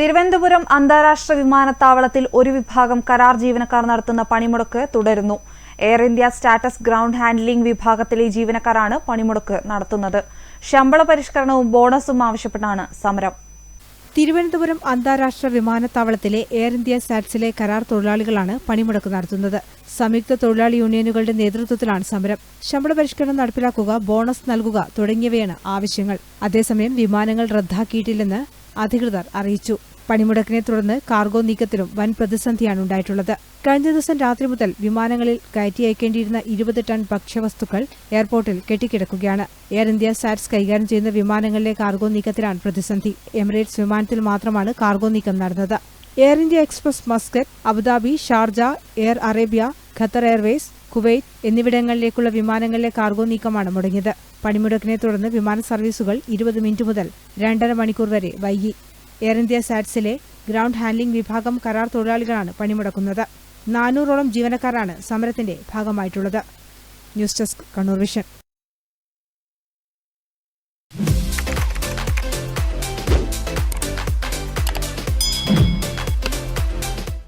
തിരുവനന്തപുരം അന്താരാഷ്ട്ര വിമാനത്താവളത്തിൽ ഒരു വിഭാഗം കരാർ ജീവനക്കാർ നടത്തുന്ന പണിമുടക്ക് തുടരുന്നു. Air India SATS ground handling വിഭാഗത്തിലെ ജീവനക്കാരാണ് പണിമുടക്ക് നടത്തുന്നത്. ശമ്പള പരിഷ്കരണവും ബോണസും ആവശ്യപ്പെട്ടാണ് സമരം. തിരുവനന്തപുരം അന്താരാഷ്ട്ര വിമാനത്താവളത്തിലെ എയർ ഇന്ത്യ സാറ്റ്സിലെ കരാർ തൊഴിലാളികളാണ് പണിമുടക്ക് നടത്തുന്നത്. സംയുക്ത തൊഴിലാളി യൂണിയനുകളുടെ നേതൃത്വത്തിലാണ് സമരം. ശമ്പള പരിഷ്കരണം നടപ്പിലാക്കുക ബോണസ് നൽകുക തുടങ്ങിയവയാണ് ആവശ്യങ്ങൾ. അതേസമയം വിമാനങ്ങൾ റദ്ദാക്കിയിട്ടില്ലെന്ന് അധികൃതർ അറിയിച്ചു. പണിമുടക്കിനെ തുടർന്ന് കാർഗോ നീക്കത്തിലും വൻ പ്രതിസന്ധിയാണ് ഉണ്ടായിട്ടുള്ളത്. കഴിഞ്ഞ ദിവസം രാത്രി മുതൽ വിമാനങ്ങളിൽ കയറ്റി അയക്കേണ്ടിയിരുന്ന ഇരുപത് ടൺ ഭക്ഷ്യവസ്തുക്കൾ എയർപോർട്ടിൽ കെട്ടിക്കിടക്കുകയാണ്. എയർ ഇന്ത്യ സാറ്റ്സ് കൈകാര്യം ചെയ്യുന്ന വിമാനങ്ങളിലെ കാർഗോ നീക്കത്തിലാണ് പ്രതിസന്ധി. എമിറേറ്റ്സ് വിമാനത്തിൽ മാത്രമാണ് കാർഗോ നീക്കം നടന്നത്. Air India Express Muscat Abu Dhabi Sharjah Air Arabia Qatar Airways Kuwait എന്നിവിടങ്ങളിലേക്കുള്ള വിമാനങ്ങളിലെ കാർഗോ നീക്കമാണ് മുടങ്ങിയത്. പണിമുടക്കിനെ തുടർന്ന് വിമാന സർവീസുകൾ ഇരുപത് മിനിറ്റ് മുതൽ രണ്ടര മണിക്കൂർ വരെ വൈകി. എയർ ഇന്ത്യ സാറ്റ്സിലെ ഗ്രൗണ്ട് ഹാൻഡ്ലിംഗ് വിഭാഗം കരാർ തൊഴിലാളികളാണ് പണിമുടക്കുന്നത്. നാനൂറോളം ജീവനക്കാരാണ് സമരത്തിന്റെ ഭാഗമായിട്ടുള്ളത്. News desk Kannur Vision.